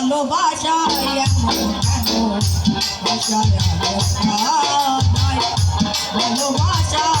ভালোবাসায় নাই ভালোবাসায়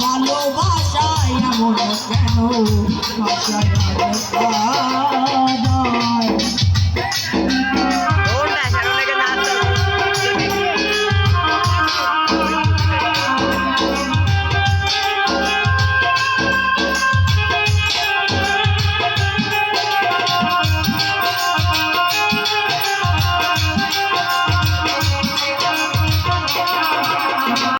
ভালোবাসায় এমন কেন?